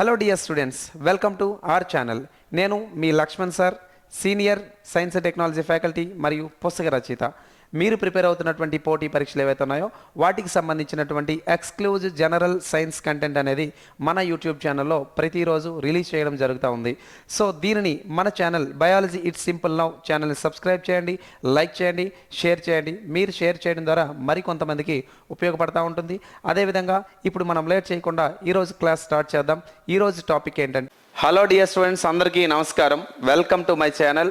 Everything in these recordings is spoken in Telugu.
Hello dear students welcome to our channel నేను మీ Laxman sir senior science and technology faculty మరియు పుస్తక రచయిత. మీరు ప్రిపేర్ అవుతున్నటువంటి పోటీ పరీక్షలు ఏవైతే ఉన్నాయో వాటికి సంబంధించినటువంటి ఎక్స్క్లూజివ్ జనరల్ సైన్స్ కంటెంట్ అనేది మన యూట్యూబ్ ఛానల్లో ప్రతిరోజు రిలీజ్ చేయడం జరుగుతూ ఉంది. సో దీనిని మన channel biology it's simple now ఛానల్ని సబ్స్క్రైబ్ చేయండి లైక్ చేయండి షేర్ చేయండి. మీరు షేర్ చేయడం ద్వారా మరికొంతమందికి ఉపయోగపడతా ఉంటుంది. అదేవిధంగా ఇప్పుడు మనం లేట్ చేయకుండా ఈరోజు క్లాస్ స్టార్ట్ చేద్దాం. ఈరోజు టాపిక్ ఏంటంటే హలో డియర్ స్టూడెంట్స్ అందరికీ నమస్కారం. Welcome to my channel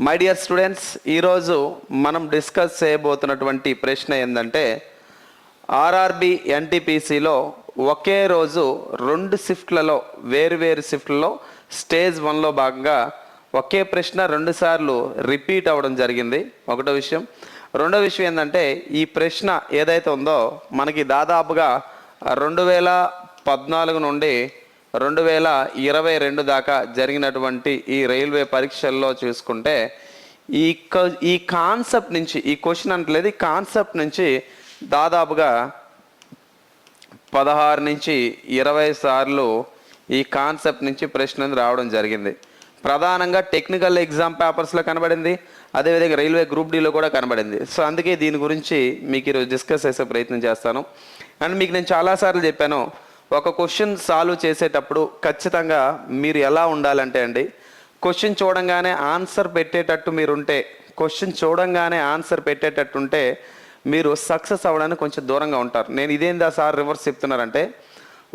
my dear students ఈరోజు మనం డిస్కస్ చేయబోతున్నటువంటి ప్రశ్న ఏంటంటే ఆర్ఆర్బి ఎన్టీపీసీలో ఒకే రోజు రెండు షిఫ్ట్లలో వేరు షిఫ్ట్లలో స్టేజ్ వన్లో భాగంగా ఒకే ప్రశ్న రెండు సార్లు రిపీట్ అవ్వడం జరిగింది. ఒకటో విషయం. రెండో విషయం ఏంటంటే ఈ ప్రశ్న ఏదైతే ఉందో మనకి దాదాపుగా రెండు వేల పద్నాలుగు నుండి రెండు వేల ఇరవై రెండు దాకా జరిగినటువంటి ఈ రైల్వే పరీక్షల్లో చూసుకుంటే ఈ క- ఈ కాన్సెప్ట్ నుంచి ఈ క్వశ్చన్ అంటలేదు ఈ కాన్సెప్ట్ నుంచి దాదాపుగా పదహారు నుంచి ఇరవై సార్లు ఈ కాన్సెప్ట్ నుంచి ప్రశ్న రావడం జరిగింది. ప్రధానంగా టెక్నికల్ ఎగ్జామ్ పేపర్స్లో కనబడింది అదేవిధంగా రైల్వే గ్రూప్ డీలో కూడా కనబడింది. సో అందుకే దీని గురించి మీకు ఈరోజు డిస్కస్ చేసే ప్రయత్నం చేస్తాను. అండ్ మీకు నేను చాలాసార్లు చెప్పాను ఒక క్వశ్చన్ సాల్వ్ చేసేటప్పుడు ఖచ్చితంగా మీరు ఎలా ఉండాలంటే అండి క్వశ్చన్ చూడంగానే ఆన్సర్ పెట్టేటట్టు మీరుంటే క్వశ్చన్ చూడంగానే ఆన్సర్ పెట్టేటట్టుంటే మీరు సక్సెస్ అవ్వడానికి కొంచెం దూరంగా ఉంటారు. నేను ఇదేందా సార్ రివర్స్ చెప్తున్నారంటే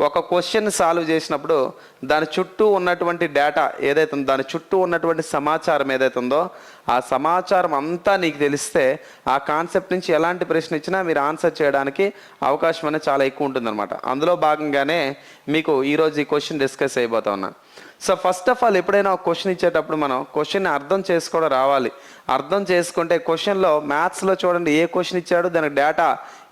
ఒక క్వశ్చన్ సాల్వ్ చేసినప్పుడు దాని చుట్టూ ఉన్నటువంటి డేటా ఏదైతే ఉందో దాని చుట్టూ ఉన్నటువంటి సమాచారం ఏదైతే ఉందో ఆ సమాచారం అంతా నీకు తెలిస్తే ఆ కాన్సెప్ట్ నుంచి ఎలాంటి ప్రశ్న ఇచ్చినా మీరు ఆన్సర్ చేయడానికి అవకాశం అనేది చాలా ఎక్కువ ఉంటుందన్నమాట. అందులో భాగంగానే మీకు ఈరోజు ఈ క్వశ్చన్ డిస్కస్ అయిపోతా ఉన్నాను సో ఫస్ట్ ఆఫ్ ఆల్ ఎప్పుడైనా ఒక క్వశ్చన్ ఇచ్చేటప్పుడు మనం క్వశ్చన్ని అర్థం చేసుకోవడం రావాలి. అర్థం చేసుకుంటే క్వశ్చన్లో మ్యాథ్స్లో చూడండి ఏ క్వశ్చన్ ఇచ్చాడు దానికి డేటా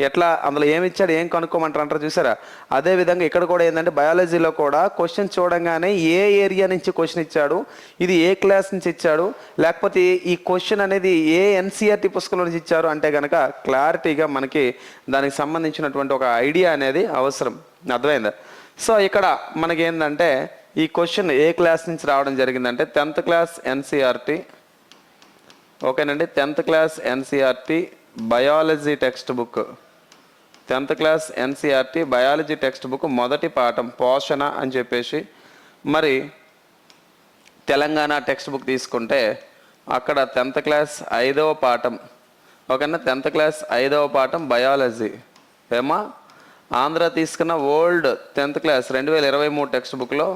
ఎట్లా అందులో ఏమి ఇచ్చాడు ఏం కనుక్కోమంటారు అంటారు చూసారా? అదే విధంగా ఇక్కడ కూడా ఏంటంటే బయాలజీలో కూడా క్వశ్చన్ చూడంగానే ఏ ఏరియా నుంచి క్వశ్చన్ ఇచ్చాడు ఇది ఏ క్లాస్ నుంచి ఇచ్చాడు లేకపోతే ఈ క్వశ్చన్ అనేది ఏ ఎన్సీఆర్టీ పుస్తకంలో నుంచి ఇచ్చారు అంటే కనుక క్లారిటీగా మనకి దానికి సంబంధించినటువంటి ఒక ఐడియా అనేది అవసరం. అర్థమైందా? సో ఇక్కడ మనకి ఏంటంటే ఈ క్వశ్చన్ ఏ క్లాస్ నుంచి రావడం జరిగిందంటే టెన్త్ క్లాస్ ఎన్సీఆర్టీ. ఓకేనండి? Tenth class NCERT biology textbook. Tenth class NCERT biology textbook మొదటి పాఠం పోషణ అని చెప్పేసి. మరి తెలంగాణ టెక్స్ట్ బుక్ తీసుకుంటే అక్కడ టెన్త్ క్లాస్ ఐదవ పాఠం. ఓకేనా? టెన్త్ క్లాస్ ఐదవ పాఠం బయాలజీ. ఏమా ఆంధ్ర తీసుకున్న ఓల్డ్ టెన్త్ క్లాస్ రెండు వేల ఇరవై మూడు టెక్స్ట్ బుక్లో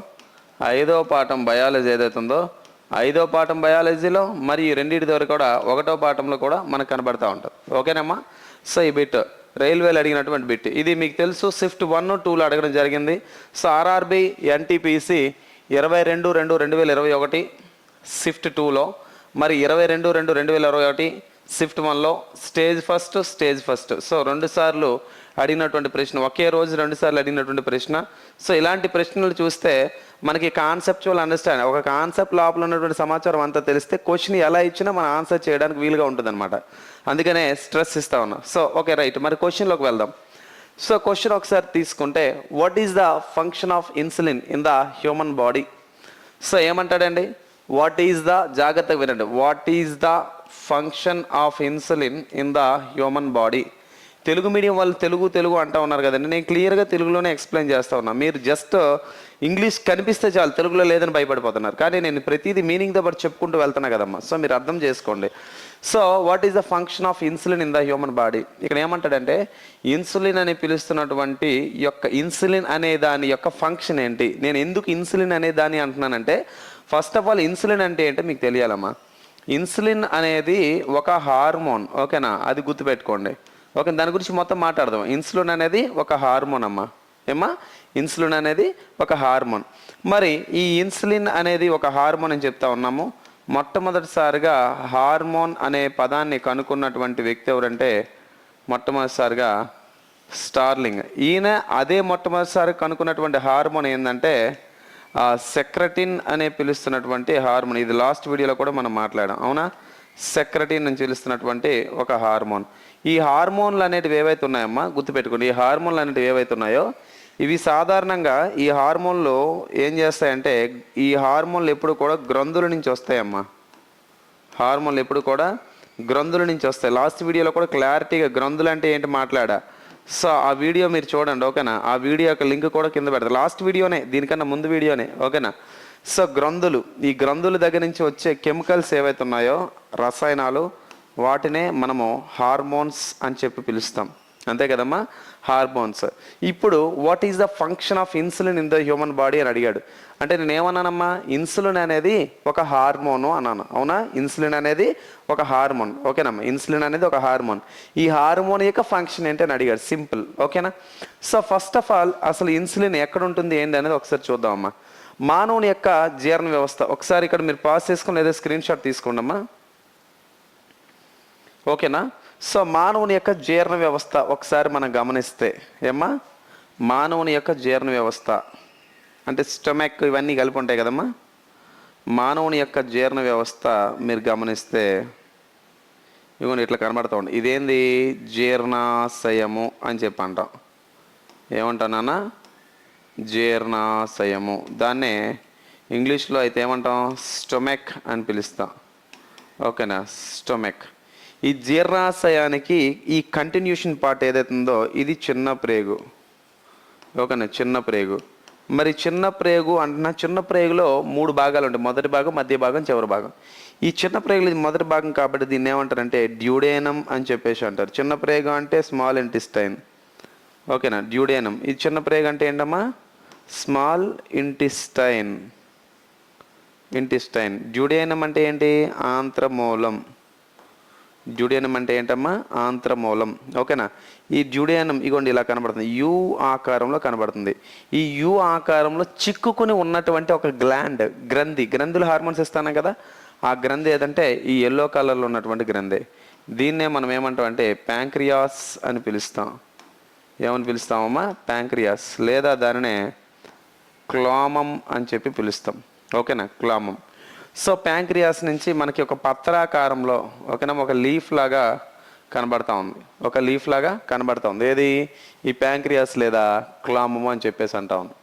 ఐదవ పాఠం బయాలజీ ఏదైతే ఉందో ఐదవ పాఠం బయాలజీలో మరి ఈ రెండింటి దగ్గర కూడా ఒకటో పాఠంలో కూడా మనకు కనబడతా ఉంటుంది. ఓకేనమ్మా? సో ఈ బిట్ రైల్వేలు అడిగినటువంటి బిట్. ఇది మీకు తెలుసు స్విఫ్ట్ వన్ టూలో అడగడం జరిగింది. సో ఆర్ఆర్బి ఎన్టీపీసీ ఇరవై రెండు రెండు రెండు వేల ఇరవై ఒకటి స్విఫ్ట్ టూలో. మరి ఇరవై రెండు రెండు రెండు వేల ఇరవై ఒకటి స్విఫ్ట్ వన్లో. Stage first stage first. So రెండు సార్లు అడిగినటువంటి ప్రశ్న ఒకే రోజు రెండు సార్లు అడిగినటువంటి ప్రశ్న. సో ఇలాంటి ప్రశ్నలు చూస్తే మనకి కాన్సెప్చువల్ అండర్స్టాండ్ ఒక కాన్సెప్ట్ లోపల ఉన్నటువంటి సమాచారం అంతా తెలిస్తే క్వశ్చన్ ఎలా ఇచ్చినా మనం ఆన్సర్ చేయడానికి వీలుగా ఉంటుందన్నమాట. అందుకనే స్ట్రెస్ ఇస్తా ఉన్నాం. So okay right. మరి క్వశ్చన్లోకి వెళ్దాం. సో క్వశ్చన్ ఒకసారి తీసుకుంటే what is the function of insulin in the human body so ఏమంటాడండి? What is the జాగ్రత్తగా వినండి. What is the function of insulin in the human body Telugu medium వాళ్ళు తెలుగు తెలుగు అంటా ఉన్నారు కదండి. నేను క్లియర్గా తెలుగులోనే ఎక్స్ప్లెయిన్ చేస్తా ఉన్నా. మీరు జస్ట్ ఇంగ్లీష్ కనిపిస్తే చాలు తెలుగులో లేదని భయపడిపోతున్నారు. కానీ నేను ప్రతిదీ మీనింగ్తో పాటు చెప్పుకుంటూ వెళ్తున్నా కదమ్మా. సో మీరు అర్థం చేసుకోండి. So what is the function of insulin in the human body ఇక్కడ ఏమంటాడంటే ఇన్సులిన్ అని పిలుస్తున్నటువంటి యొక్క ఇన్సులిన్ అనే దాని యొక్క ఫంక్షన్ ఏంటి? నేను ఎందుకు ఇన్సులిన్ అనే దాన్ని అంటున్నానంటే ఫస్ట్ ఆఫ్ ఆల్ ఇన్సులిన్ అంటే ఏంటో మీకు తెలియాలమ్మా. ఇన్సులిన్ అనేది ఒక హార్మోన్ ఓకేనా? అది గుర్తుపెట్టుకోండి. ఓకే దాని గురించి మొత్తం మాట్లాడదాం. ఇన్సులిన్ అనేది ఒక హార్మోన్ అమ్మా. ఏమ్మా? ఇన్సులిన్ అనేది ఒక హార్మోన్. మరి ఈ ఇన్సులిన్ అనేది ఒక హార్మోన్ అని చెప్తా ఉన్నాము. మొట్టమొదటిసారిగా హార్మోన్ అనే పదాన్ని కనుక్కున్నటువంటి వ్యక్తి ఎవరంటే మొట్టమొదటిసారిగా స్టార్లింగ్. ఈయన అదే మొట్టమొదటిసారి కనుక్కున్నటువంటి హార్మోన్ ఏంటంటే సెక్రటిన్ అనే పిలుస్తున్నటువంటి హార్మోన్. ఇది లాస్ట్ వీడియోలో కూడా మనం మాట్లాడాం. అవునా? సెక్రటీన్ నుంచి పిలుస్తున్నటువంటి ఒక హార్మోన్. ఈ హార్మోన్లు అనేటివి ఏవైతే ఉన్నాయమ్మా? గుర్తుపెట్టుకోండి. ఈ హార్మోన్లు అనేటివి ఏవైతే ఉన్నాయో? ఇవి సాధారణంగా ఈ హార్మోన్లు ఏం చేస్తాయంటే ఈ హార్మోన్లు ఎప్పుడు కూడా గ్రంథుల నుంచి వస్తాయమ్మా. హార్మోన్లు ఎప్పుడు కూడా గ్రంథుల నుంచి వస్తాయి. లాస్ట్ వీడియోలో కూడా క్లారిటీగా గ్రంథులు అంటే ఏంటి మాట్లాడా? సో ఆ వీడియో మీరు చూడండి ఓకేనా? ఆ వీడియో యొక్క లింక్ కూడా కింద పెడతారు లాస్ట్ వీడియోనే దీనికన్నా ముందు వీడియోనే ఓకేనా? సో గ్రంథులు ఈ గ్రంథుల దగ్గర నుంచి వచ్చే కెమికల్స్ ఏవైతే ఉన్నాయో రసాయనాలు వాటినే మనము హార్మోన్స్ అని చెప్పి పిలుస్తాం. అంతే కదమ్మా? హార్మోన్స్. ఇప్పుడు what is the function of insulin in the human body అని అడిగాడు. అంటే నేను ఏమన్నానమ్మా ఇన్సులిన్ అనేది ఒక హార్మోను అన్నాను. అవునా? ఇన్సులిన్ అనేది ఒక హార్మోన్. ఓకేనమ్మా? ఇన్సులిన్ అనేది ఒక హార్మోన్. ఈ హార్మోన్ యొక్క ఫంక్షన్ ఏంటి అని అడిగాడు. సింపుల్. ఓకేనా? సో ఫస్ట్ ఆఫ్ ఆల్ అసలు ఇన్సులిన్ ఎక్కడ ఉంటుంది ఏంటి అనేది ఒకసారి చూద్దామమ్మా. మానవుని యొక్క జీర్ణ వ్యవస్థ. ఒకసారి ఇక్కడ మీరు పాస్ చేసుకుని ఏదో స్క్రీన్ షాట్ తీసుకోండి అమ్మా ఓకేనా? సో మానవుని యొక్క జీర్ణ వ్యవస్థ ఒకసారి మనం గమనిస్తే ఏమ్మా? మానవుని యొక్క జీర్ణ వ్యవస్థ. అంటే స్టమక్ ఇవన్నీ కలిపి ఉంటాయి కదమ్మా. మానవుని యొక్క జీర్ణ వ్యవస్థ మీరు గమనిస్తే ఇవన్నీ ఇట్లా కనబడుతూ ఉండి. ఇదేంది? జీర్ణాశయము అని చెప్పి అంటాం. ఏమంటానన్నా జీర్ణాశయము. దాన్నే ఇంగ్లీష్లో అయితే ఏమంటాం? స్టొమెక్ అని పిలుస్తాం. ఓకేనా? స్టొమెక్. ఈ జీర్ణాశయానికి ఈ కంటిన్యూషన్ పార్ట్ ఏదైతే ఉందో ఇది చిన్న ప్రేగు. ఓకేనా? చిన్న ప్రేగు. మరి చిన్న ప్రేగు అంటున్నా చిన్న ప్రేగులో మూడు భాగాలు ఉంటాయి. మొదటి భాగం మధ్య భాగం చివరి భాగం. ఈ చిన్న ప్రేగులు ఇది మొదటి భాగం కాబట్టి దీన్ని ఏమంటారంటే డ్యూడేనం అని చెప్పేసి అంటారు. చిన్న ప్రేగు అంటే స్మాల్ ఇంటిస్టైన్. ఓకేనా? డ్యూడేనం. ఇది చిన్న ప్రేగు అంటే ఏంటమ్మా? స్మాల్ ఇంటిస్టైన్. ఇంటిస్టైన్. డ్యూడేనం అంటే ఏంటి? ఆంత్రమూలం. డ్యూడియనం అంటే ఏంటమ్మా? ఆంత్రమూలం. ఓకేనా? ఈ డ్యూడియనం ఇగోండి ఇలా కనబడుతుంది. యు ఆకారంలో కనబడుతుంది. ఈ యు ఆకారంలో చిక్కుకుని ఉన్నటువంటి ఒక గ్లాండ్ గ్రంథి. గ్రంథులు హార్మోన్స్ ఇస్తాను కదా? ఆ గ్రంథి ఏదంటే? ఈ ఎల్లో కలర్లో ఉన్నటువంటి గ్రంథి. దీన్నే మనం ఏమంటాం అంటే ప్యాంక్రియాస్ అని పిలుస్తాం. ఏమని పిలుస్తామమ్మా? ప్యాంక్రియాస్. లేదా దానినే క్లామం అని చెప్పి పిలుస్తాం. ఓకేనా? క్లామం. సో ప్యాంక్రియాస్ నుంచి మనకి ఒక పత్రాకారంలో ఓకేనా ఒక లీఫ్ లాగా కనబడతా ఉంది. ఒక లీఫ్ లాగా కనబడతా ఉంది. ఏది? ఈ ప్యాంక్రియాస్ లేదా క్లామము అని చెప్పేసి అంటా ఉంది.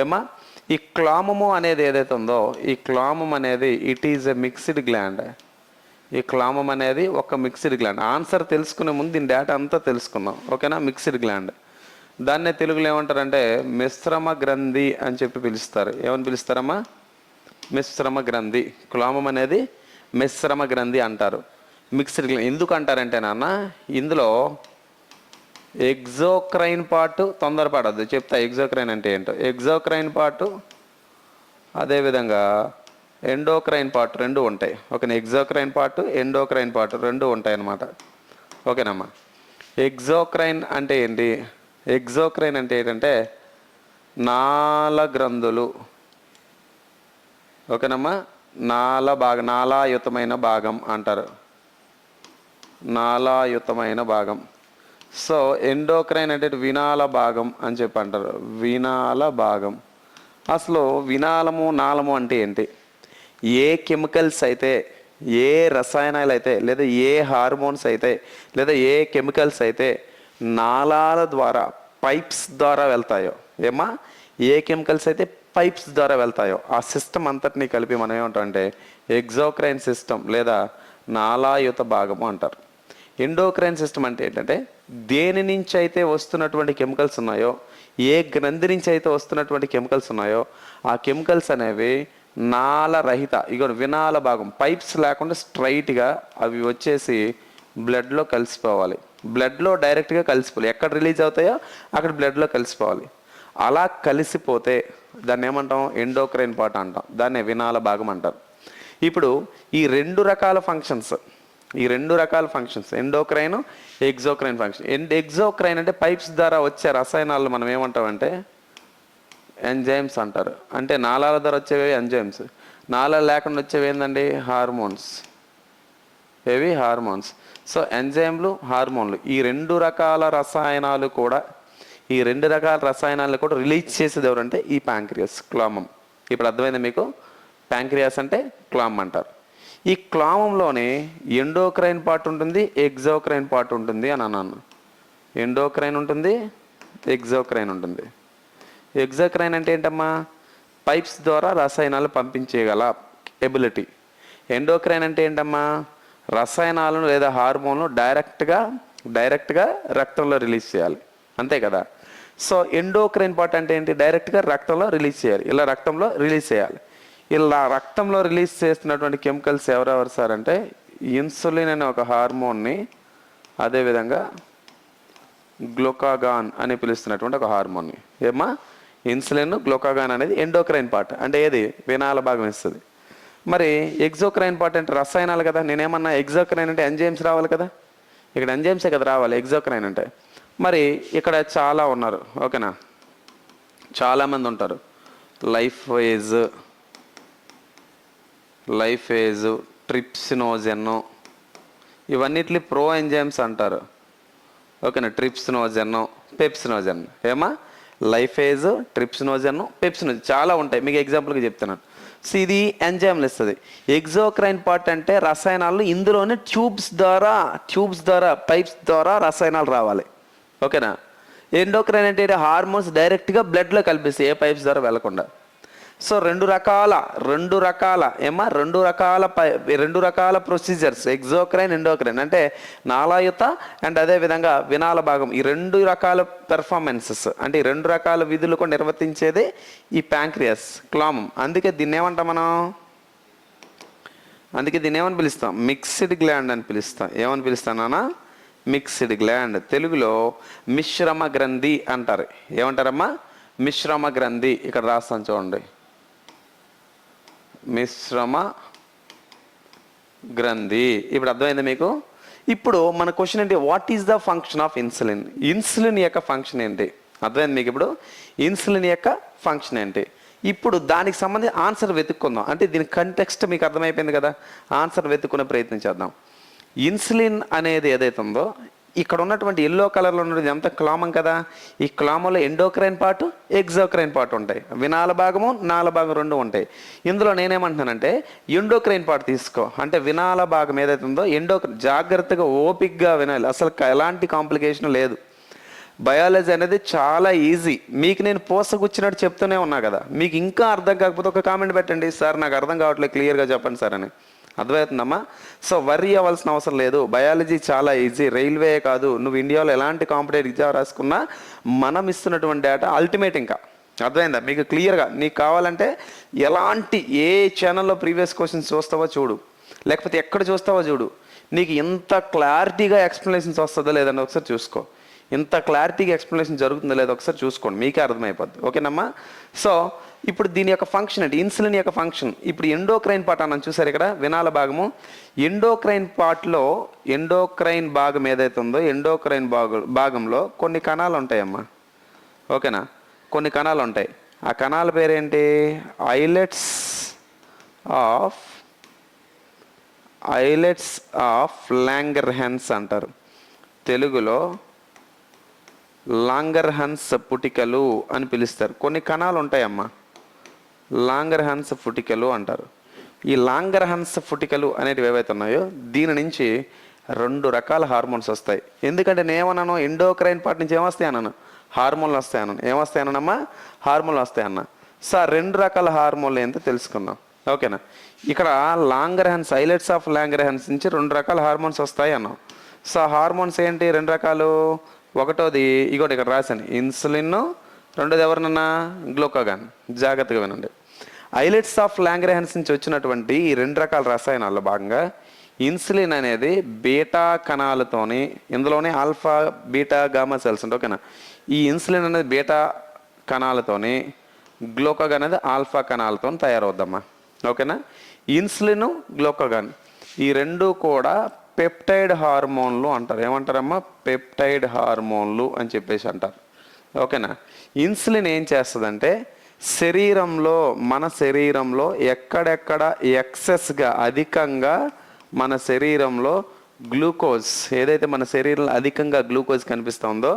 ఏమా ఈ క్లామము అనేది ఏదైతే ఉందో ఈ క్లామం అనేది it is a mixed gland ఈ క్లామం అనేది ఒక మిక్స్డ్ గ్లాండ్ ఆన్సర్ తెలుసుకునే ముందు దీని డేటా అంతా తెలుసుకుందాం. ఓకేనా? మిక్స్డ్ గ్లాండ్ దాన్నే తెలుగులో ఏమంటారంటే మిశ్రమ గ్రంథి అని చెప్పి పిలుస్తారు. ఏమని పిలుస్తారమ్మా? మిశ్రమ గ్రంథి. క్లామం అనేది మిశ్రమ గ్రంథి అంటారు. మిక్స్డ్ గ్లాండ్ ఎందుకు అంటారంటే నాన్న ఇందులో ఎగ్జోక్రైన్ పార్ట్ తొందరపడద్దు. చెప్తా ఎగ్జోక్రైన్ అంటే ఏంటో. ఎగ్జోక్రైన్ పార్ట్ అదేవిధంగా ఎండోక్రైన్ పార్ట్ రెండు ఉంటాయి. ఓకేనా? ఎగ్జోక్రైన్ పార్ట్ ఎండోక్రైన్ పార్ట్ రెండు ఉంటాయి అన్నమాట ఓకేనమ్మా? ఎగ్జోక్రైన్ అంటే ఏంటి? ఎగ్జోక్రైన్ అంటే ఏంటంటే నాల గ్రంథులు. ఓకేనమ్మా? నాల భాగం నాలాయుతమైన భాగం అంటారు. నాలాయుతమైన భాగం. సో ఎండోక్రైన్ అంటే వినాల భాగం అని చెప్పి అంటారు. వినాల భాగం. అసలు వినాలము నాళము అంటే ఏంటి? ఏ కెమికల్స్ అయితే ఏ రసాయనాలు అయితే లేదా ఏ హార్మోన్స్ అయితే లేదా ఏ కెమికల్స్ అయితే నాళాల ద్వారా పైప్స్ ద్వారా వెళ్తాయో. ఏమా? ఏ కెమికల్స్ అయితే పైప్స్ ద్వారా వెళ్తాయో. ఆ సిస్టమ్ అంతటినీ కలిపి మనం ఏమంటామంటే ఎగ్జోక్రైన్ సిస్టమ్ లేదా నాలాయుత భాగము అంటారు. ఎండోక్రైన్ సిస్టమ్ అంటే ఏంటంటే దేని నుంచి అయితే వస్తున్నటువంటి కెమికల్స్ ఉన్నాయో ఏ గ్రంథి నుంచి అయితే వస్తున్నటువంటి కెమికల్స్ ఉన్నాయో ఆ కెమికల్స్ అనేవి నాల రహిత ఇగో వినాల భాగం పైప్స్ లేకుండా స్ట్రైట్గా అవి వచ్చేసి బ్లడ్లో కలిసిపోవాలి. బ్లడ్లో డైరెక్ట్గా కలిసిపోవాలి ఎక్కడ రిలీజ్ అవుతాయో అక్కడ బ్లడ్లో కలిసిపోవాలి. అలా కలిసిపోతే దాన్ని ఏమంటాం? ఎండోక్రైన్ పార్ట్ అంటాం. దాన్ని వినాల భాగం అంటారు. ఇప్పుడు ఈ రెండు రకాల ఫంక్షన్స్ ఈ రెండు రకాల functions endocrine exocrine function and exocrine అంటే పైప్స్ ద్వారా వచ్చే రసాయనాలు మనం ఏమంటామంటే? ఎంజైమ్స్ అంటారు. అంటే నాళాల ద్వారా వచ్చేవి ఎంజైమ్స్. నాళాలు లేకుండా వచ్చేవి ఏంటండి హార్మోన్స్. ఏవి? హార్మోన్స్. సో ఎంజైమ్లు హార్మోన్లు ఈ రెండు రకాల రసాయనాలు కూడా ఈ రెండు రకాల రసాయనాలను కూడా రిలీజ్ చేసేది ఎవరంటే ఈ ప్యాంక్రియాస్ క్లామం ఇప్పుడు అర్థమైంది మీకు? ప్యాంక్రియాస్ అంటే క్లామ్ అంటారు. ఈ క్లామంలోనే ఎండోక్రైన్ పార్ట్ ఉంటుంది ఎగ్జోక్రైన్ పార్ట్ ఉంటుంది అని అన్నాను. ఎండోక్రైన్ ఉంటుంది ఎగ్జోక్రైన్ ఉంటుంది. ఎగ్జోక్రైన్ అంటే ఏంటమ్మా? పైప్స్ ద్వారా రసాయనాలు పంపించేయగల ఎబిలిటీ ఎండోక్రైన్ అంటే ఏంటమ్మా? రసాయనాలను లేదా హార్మోన్లు డైరెక్ట్గా డైరెక్ట్గా రక్తంలో రిలీజ్ చేయాలి. అంతే కదా? సో ఎండోక్రైన్ పార్ట్ అంటే ఏంటి? డైరెక్ట్గా రక్తంలో రిలీజ్ చేయాలి. ఇలా రక్తంలో రిలీజ్ చేయాలి. ఇలా రక్తంలో రిలీజ్ చేస్తున్నటువంటి కెమికల్స్ ఎవరెవరు సార్ అంటే ఇన్సులిన్ అనే ఒక హార్మోన్ని అదేవిధంగా గ్లోకాగాన్ అని పిలుస్తున్నటువంటి ఒక హార్మోన్ని. ఏమా ఇన్సులిన్ గ్లోకాగాన్ అనేది ఎండోక్రైన్ పార్ట్. అంటే ఏది? వినాల భాగం ఇస్తుంది. మరి ఎగ్జోక్రైన్ పార్ట్ అంటే రసాయనాలు కదా. నేనేమన్నా ఎగ్జోక్రైన్ అంటే ఎంజైమ్స్ రావాలి కదా? ఇక్కడ ఎంజైమ్సే కదా రావాలి ఎగ్జోక్రైన్ అంటే. మరి ఇక్కడ చాలా ఉన్నారు ఓకేనా? చాలామంది ఉంటారు. Life veg life age trypsinogen ఇవన్నిటి ప్రో ఎంజైమ్స్ అంటారు. ఓకేనా? Trypsinogen pepsinogen. ఏమా? లైఫ్ ట్రిప్సినోజన్ ట్రిప్సినోజెన్ పెప్సినోజన్ చాలా ఉంటాయి. మీకు ఎగ్జాంపుల్గా చెప్తున్నాను. సో ఇది ఎంజైమ్లు ఇస్తుంది ఎగ్జోక్రైన్ పార్ట్ అంటే రసాయనాలు ఇందులోనే ట్యూబ్స్ ద్వారా ట్యూబ్స్ ద్వారా పైప్స్ ద్వారా రసాయనాలు రావాలి. ఓకేనా? ఎండోక్రైన్ అంటే హార్మోన్స్ డైరెక్ట్గా బ్లడ్లో కల్పిస్తాయి ఏ పైప్స్ ద్వారా వెళ్ళకుండా సో రెండు రకాల రెండు రకాల ఏమా రెండు రకాల పై రెండు రకాల ప్రొసీజర్స్ ఎగ్జోక్రైన్ ఎండోక్రైన్ అంటే నాలాయుత అండ్ అదే విధంగా వినాల భాగం. ఈ రెండు రకాల పెర్ఫార్మెన్సెస్ అంటే ఈ రెండు రకాల విధులు కూడా నిర్వర్తించేదే ఈ ప్యాంక్రియస్ క్లామం అందుకే దీన్ని ఏమంటాం మనం? అందుకే దీన్ని ఏమని పిలుస్తాం? మిక్స్డ్ గ్లాండ్ అని పిలుస్తాం. ఏమని పిలుస్తానా మిక్స్డ్ గ్లాండ్ తెలుగులో మిశ్రమ గ్రంథి అంటారు. ఏమంటారమ్మా? మిశ్రమ గ్రంథి. ఇక్కడ రాస్తాను చూడండి. మిశ్రమ గ్రంథి. ఇప్పుడు అర్థమైంది మీకు? ఇప్పుడు మన క్వశ్చన్ ఏంటి? What is the function of insulin insulin యొక్క ఫంక్షన్ ఏంటి? అర్థమైంది మీకు ఇప్పుడు? ఇన్సులిన్ యొక్క ఫంక్షన్ ఏంటి? ఇప్పుడు దానికి సంబంధించి ఆన్సర్ వెతుక్కుందాం. అంటే దీని కంటెక్స్ట్ మీకు అర్థమైపోయింది కదా? ఆన్సర్ వెతుక్కునే ప్రయత్నం చేద్దాం. ఇన్సులిన్ అనేది ఏదైతే ఉందో ఇక్కడ ఉన్నటువంటి ఎల్లో కలర్లో ఉన్నది అంత క్లామం కదా? ఈ క్లామంలో ఎండోక్రైన్ పార్ట్ ఎగ్జోక్రైన్ పార్ట్ ఉంటాయి. వినాల భాగము నాల భాగం రెండు ఉంటాయి. ఇందులో నేనేమంటున్నానంటే ఎండోక్రైన్ పార్ట్ తీసుకో. అంటే వినాల భాగం ఏదైతే ఉందో ఎండోక్రైన్ జాగ్రత్తగా ఓపిక్గా వినాలి. అసలు ఎలాంటి కాంప్లికేషన్ లేదు. బయాలజీ అనేది చాలా ఈజీ. మీకు నేను పోసగుచ్చినట్టు చెప్తూనే ఉన్నా కదా. మీకు ఇంకా అర్థం కాకపోతే ఒక కామెంట్ పెట్టండి. సార్ నాకు అర్థం కావట్లేదు క్లియర్గా చెప్పండి సార్ అని. అర్థమవుతుందమ్మా సో వర్రీ అవ్వాల్సిన అవసరం లేదు. బయాలజీ చాలా ఈజీ. రైల్వే కాదు. నువ్వు ఇండియాలో ఎలాంటి కాంపిటేటివ్ ఎగ్జామ్ రాసుకున్నా మనం ఇస్తున్నటువంటి డేటా అల్టిమేట్ ఇంకా. అర్థమైందా? మీకు క్లియర్గా నీకు కావాలంటే ఎలాంటి ఏ ఛానల్లో ప్రీవియస్ క్వశ్చన్స్ చూస్తావో చూడు. లేకపోతే ఎక్కడ చూస్తావో చూడు. నీకు ఇంత క్లారిటీగా ఎక్స్ప్లెనేషన్స్ వస్తుందో లేదని ఒకసారి చూసుకో. ఇంత క్లారిటీగా ఎక్స్ప్లెనేషన్ జరుగుతుందో లేదో ఒకసారి చూసుకోండి. మీకే అర్థమైపోద్ది. ఓకేనమ్మా? సో ఇప్పుడు దీని యొక్క ఫంక్షన్ అంటే ఇన్సులిన్ యొక్క ఫంక్షన్ ఇప్పుడు ఎండోక్రైన్ పార్ట్ అన్నాను చూసారు ఇక్కడ వినాల భాగము. ఎండోక్రైన్ పార్ట్లో ఎండోక్రైన్ భాగం ఏదైతే ఉందో ఎండోక్రైన్ భాగ భాగంలో కొన్ని కణాలు ఉంటాయమ్మా. ఓకేనా? కొన్ని కణాలు ఉంటాయి. ఆ కణాల పేరేంటి? Islets of islets of Langerhans అంటారు. తెలుగులో లాంగర్ హన్స్ పుటికలు అని పిలుస్తారు. కొన్ని కణాలు ఉంటాయమ్మా. లాంగర్ హన్స్ ఫుటికలు అంటారు. ఈ లాంగర్ హన్స్ ఫుటికలు అనేటివి ఏవైతే ఉన్నాయో దీని నుంచి రెండు రకాల హార్మోన్స్ వస్తాయి. ఎందుకంటే నేను ఏమన్నాను ఎండోక్రైన్ పార్ట్ నుంచి ఏమొస్తాయి అన్నాను? హార్మోన్లు వస్తాయి అన్నాను. ఏమొస్తాయి అన్నానమ్మా? హార్మోన్లు వస్తాయి అన్న. సార్ రెండు రకాల హార్మోన్లు ఏంటో తెలుసుకుందాం. ఓకేనా? ఇక్కడ Langerhans islets of Langerhans నుంచి రెండు రకాల హార్మోన్స్ వస్తాయి అన్నాం. సో హార్మోన్స్ ఏంటి? రెండు రకాలు. ఒకటోది ఇగోటి ఇక్కడ రాశాను. ఇన్సులిన్ రెండోది ఎవరినన్నా? గ్లూకోగాన్. జాగ్రత్తగా వినండి. ఐలెట్స్ ఆఫ్ లాంగ్రెహన్స్ నుంచి వచ్చినటువంటి ఈ రెండు రకాల రసాయనాల్లో భాగంగా ఇన్సులిన్ అనేది బీటా కణాలతోని ఇందులోనే ఆల్ఫా బీటా గామా సెల్స్ ఉంటాయి ఓకేనా? ఈ ఇన్సులిన్ అనేది బీటా కణాలతోని గ్లూకోగాన్ అనేది ఆల్ఫా కణాలతో తయారవుద్దమ్మా. ఓకేనా? ఇన్సులిన్ గ్లూకోగాన్ ఈ రెండు కూడా పెప్టైడ్ హార్మోన్లు అంటారు. ఏమంటారమ్మా? పెప్టైడ్ హార్మోన్లు అని చెప్పేసి అంటారు. ఓకేనా? ఇన్సులిన్ ఏం చేస్తుందంటే శరీరంలో మన శరీరంలో ఎక్కడెక్కడ ఎక్సెస్గా అధికంగా మన శరీరంలో గ్లూకోజ్ ఏదైతే మన శరీరంలో అధికంగా గ్లూకోజ్ కనిపిస్తుందో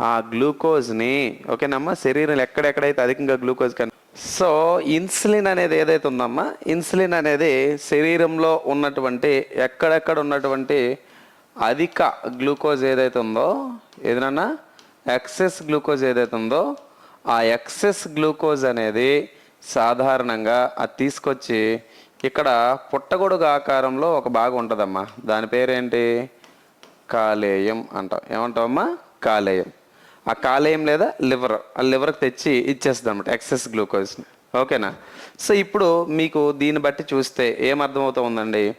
ఆ గ్లూకోజ్ని ఓకేనమ్మా? శరీరంలో ఎక్కడెక్కడైతే అధికంగా గ్లూకోజ్ కని సో ఇన్సులిన్ అనేది ఏదైతే ఉందమ్మా? ఇన్సులిన్ అనేది శరీరంలో ఉన్నటువంటి ఎక్కడెక్కడ ఉన్నటువంటి అధిక గ్లూకోజ్ ఏదైతే ఉందో ఏదైనా ఎక్సెస్ గ్లూకోజ్ ఏదైతే ఉందో ఆ ఎక్సెస్ గ్లూకోజ్ అనేది సాధారణంగా అది తీసుకొచ్చి ఇక్కడ పుట్టగొడుగు ఆకారంలో ఒక భాగం ఉంటుందమ్మా. దాని పేరేంటి? కాలేయం అంటాం. ఏమంటావమ్మా? కాలేయం. ఆ కాలేయం లేదా లివర్. ఆ లివర్కి తెచ్చి ఇచ్చేస్తుంది అనమాట ఎక్సెస్ గ్లూకోజ్ని ఓకేనా? సో ఇప్పుడు మీకు దీన్ని బట్టి చూస్తే ఏమర్థమవుతుందండి ఉందండి?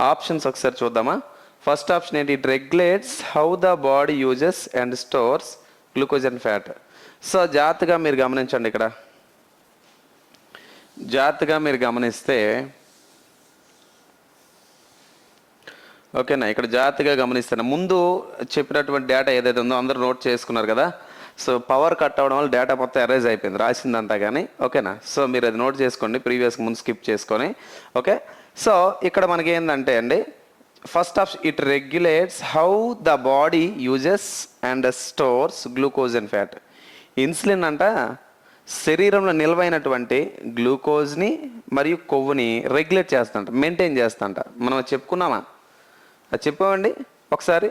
ఆప్షన్స్ ఒకసారి చూద్దామా? ఫస్ట్ ఆప్షన్ ఏంటి? It regulates how the body uses and stores glucose and fat. So జాగ్రత్తగా మీరు గమనించండి ఇక్కడ. జాగ్రత్తగా మీరు గమనిస్తే ఓకేనా? ఇక్కడ జాగ్రత్తగా గమనిస్తాను ముందు చెప్పినటువంటి డేటా ఏదైతే ఉందో అందరూ నోట్ చేసుకున్నారు కదా? సో పవర్ కట్ అవ్వడం వల్ల డేటా మొత్తం ఎరేజ్ అయిపోయింది రాసిందంతా కానీ ఓకేనా? సో మీరు అది నోట్ చేసుకోండి ప్రీవియస్ ముందు స్కిప్ చేసుకొని ఓకే? సో ఇక్కడ మనకి ఏంటంటే అండి first of it regulates how the body uses and stores glucose and fat insulin అంట శరీరంలో నిల్వైనటువంటి గ్లూకోజ్ని మరియు కొవ్వుని రెగ్యులేట్ చేస్తుంట మెయింటైన్ చేస్తుంట. మనం చెప్పుకున్నామా? అది చెప్పామండి? ఒకసారి?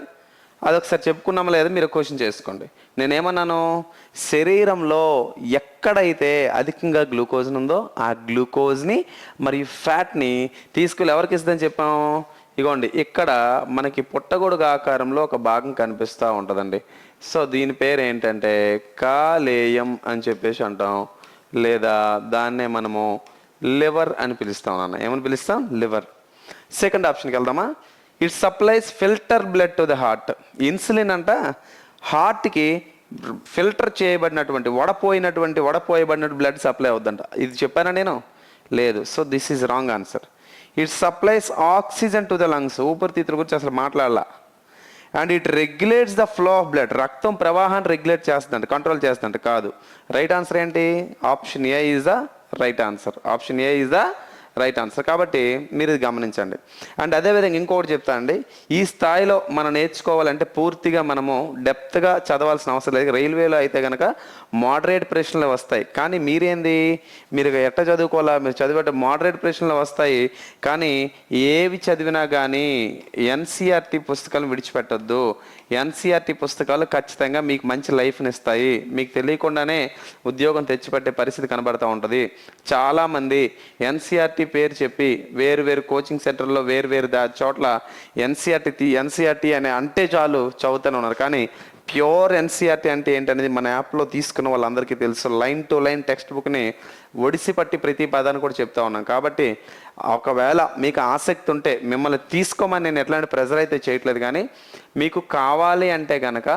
అది ఒకసారి చెప్పుకున్నామా లేదా మీరు క్వశ్చన్ చేసుకోండి. నేనేమన్నాను? శరీరంలో ఎక్కడైతే అధికంగా గ్లూకోజ్ ఉందో ఆ గ్లూకోజ్ని మరియు ఫ్యాట్ని తీసుకెళ్ళి ఎవరికి ఇస్తుందని చెప్పాము ఇగోండి ఇక్కడ మనకి పుట్టగొడుగు ఆకారంలో ఒక భాగం కనిపిస్తూ ఉంటుందండి. సో దీని పేరు ఏంటంటే కాలేయం అని చెప్పేసి అంటాం. లేదా దాన్నే మనము లివర్ అని పిలుస్తాం నాన్న. ఏమని పిలుస్తాం? లివర్. సెకండ్ ఆప్షన్కి వెళ్దామా? It supplies filter blood to the heart. Insulin అంట హార్ట్కి ఫిల్టర్ చేయబడినటువంటి వడపోయినటువంటి వడపోయబడిన బ్లడ్ సప్లై అవుద్దంట. ఇది చెప్పానా నేను? లేదు. So this is wrong answer. It supplies oxygen to the lungs. ఊపిరితిత్తుల గురించి అసలు మాట్లాడాల. And it regulates the flow of blood రక్తం ప్రవాహాన్ని రెగ్యులేట్ చేస్తుందంట కంట్రోల్ చేస్తుందంట కాదు. రైట్ ఆన్సర్ ఏంటి? Option A is the right answer option A is the right answer. కాబట్టి మీరు ఇది గమనించండి. అండ్ అదేవిధంగా ఇంకొకటి చెప్తా అండి. ఈ స్థాయిలో మనం నేర్చుకోవాలంటే పూర్తిగా మనము డెప్త్గా చదవాల్సిన అవసరం లేదు. రైల్వేలో అయితే కనుక మోడరేట్ ప్రశ్నలు వస్తాయి. కానీ మీరేంది? మీరు ఎట్ట చదువుకోవాలా? మీరు చదివేట మోడరేట్ ప్రశ్నలు వస్తాయి. కానీ ఏవి చదివినా కానీ ఎన్సీఆర్టీ పుస్తకాలను విడిచిపెట్టద్దు. ఎన్సీఆర్టీ పుస్తకాలు ఖచ్చితంగా మీకు మంచి లైఫ్ని ఇస్తాయి. మీకు తెలియకుండానే ఉద్యోగం తెచ్చిపెట్టే పరిస్థితి కనబడతా ఉంటుంది. చాలామంది ఎన్సీఆర్టీ పేరు చెప్పి వేరు వేరు కోచింగ్ సెంటర్లో వేరు వేరు దా చోట్ల ఎన్సీఆర్టీ ఎన్సీఆర్టీ అనే అంటే చాలు చదువుతూనే ఉన్నారు. కానీ ప్యూర్ ఎన్సీఆర్టీ అంటే ఏంటనేది మన యాప్లో తీసుకున్న వాళ్ళందరికీ తెలుసు. లైన్ టు లైన్ టెక్స్ట్ బుక్ని ఒడిసి పట్టి ప్రతి పదాన్ని కూడా చెప్తా ఉన్నాం. కాబట్టి ఒకవేళ మీకు ఆసక్తి ఉంటే మిమ్మల్ని తీసుకోమని నేను ఎట్లాంటి ప్రెజర్ అయితే చేయట్లేదు కానీ మీకు కావాలి అంటే కనుక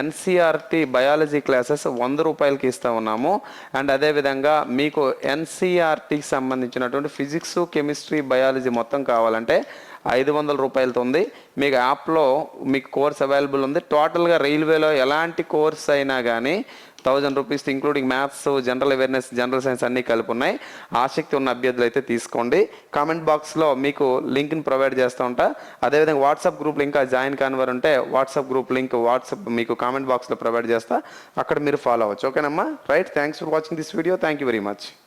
ఎన్సీఆర్టీ బయాలజీ క్లాసెస్ వంద రూపాయలకి ఇస్తూ ఉన్నాము. అండ్ అదేవిధంగా మీకు ఎన్సీఆర్టీకి సంబంధించినటువంటి ఫిజిక్స్ కెమిస్ట్రీ బయాలజీ మొత్తం కావాలంటే ఐదు వందల రూపాయలతో ఉంది. మీకు యాప్లో మీకు కోర్స్ అవైలబుల్ ఉంది. టోటల్గా రైల్వేలో ఎలాంటి కోర్స్ అయినా కానీ thousand rupees including maths general awareness general science అన్నీ కలిపి ఉన్నాయి ఆసక్తి ఉన్న అభ్యర్థులు అయితే తీసుకోండి. కామెంట్ బాక్స్లో మీకు లింక్ని ప్రొవైడ్ చేస్తూ ఉంటా. అదేవిధంగా వాట్సాప్ గ్రూప్ లింక్ జాయిన్ కానివారు ఉంటే వాట్సాప్ గ్రూప్ లింక్ వాట్సాప్ మీకు కామెంట్ బాక్స్లో ప్రొవైడ్ చేస్తా. అక్కడ మీరు ఫాలో అవ్వచ్చు. ఓకేనమ్మా? Right. Thanks for watching this video. Thank you very much.